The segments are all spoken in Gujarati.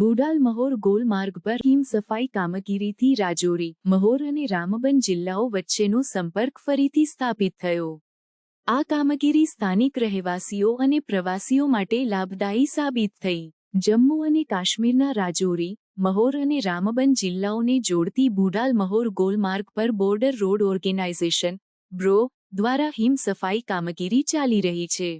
બુડાલ મહોર ગોલ માર્ગ પર હિમ સફાઈ કામગીરીથી રાજૌરી, મહોર અને રામબન જિલ્લાઓ વચ્ચેનો સંપર્ક ફરીથી સ્થાપિત થયો. આ કામગીરી સ્થાનિક રહેવાસીઓ અને પ્રવાસીઓ માટે લાભદાયી સાબિત થઈ. જમ્મુ અને કાશ્મીરના રાજૌરી, મહોર અને રામબન જિલ્લાઓને જોડતી બુડાલ મહોર ગોલ માર્ગ પર બોર્ડર રોડ ઓર્ગેનાઇઝેશન, બ્રો, દ્વારા હિમ સફાઈ કામગીરી ચાલી રહી છે.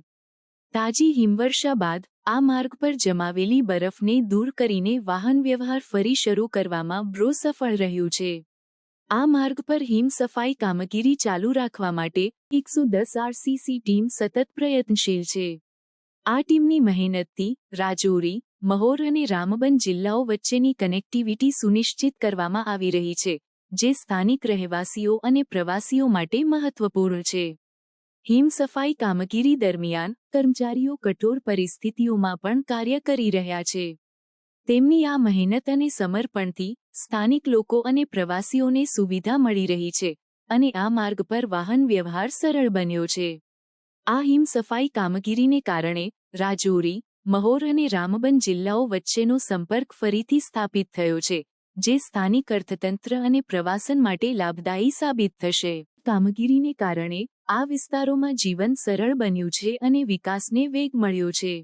તાજી હિમવર્ષા બાદ આ માર્ગ પર જમાવેલી બરફને દૂર કરીને વાહન વ્યવહાર ફરી શરૂ કરવામાં બ્રો સફળ રહ્યું છે. આ માર્ગ પર હિમ સફાઈ કામગીરી ચાલુ રાખવા માટે એકસો દસ આરસીસી ટીમ સતત પ્રયત્નશીલ છે. આ ટીમની મહેનતથી રાજૌરી, મહોર અને રામબન જિલ્લાઓ વચ્ચેની કનેક્ટિવિટી સુનિશ્ચિત કરવામાં આવી રહી છે, જે સ્થાનિક રહેવાસીઓ અને પ્રવાસીઓ માટે મહત્વપૂર્ણ છે. હિમ સફાઈ કામગીરી દરમિયાન કર્મચારીઓ કઠોર પરિસ્થિતિઓમાં પણ કાર્ય કરી રહ્યા છે. તેમની આ મહેનત અને સમર્પણથી સ્થાનિક લોકો અને પ્રવાસીઓને સુવિધા મળી રહી છે અને આ માર્ગ પર વાહન વ્યવહાર સરળ બન્યો છે. આ હિમ સફાઈ કામગીરીને કારણે રાજૌરી, મહોર અને રામબન જિલ્લાઓ વચ્ચેનો સંપર્ક ફરીથી સ્થાપિત થયો છે, જે સ્થાનિક અર્થતંત્ર અને પ્રવાસન માટે લાભદાયી સાબિત થશે. કામગીરીને કારણે આ વિસ્તારોમાં જીવન સરળ બન્યું છે અને વિકાસને વેગ મળ્યો છે.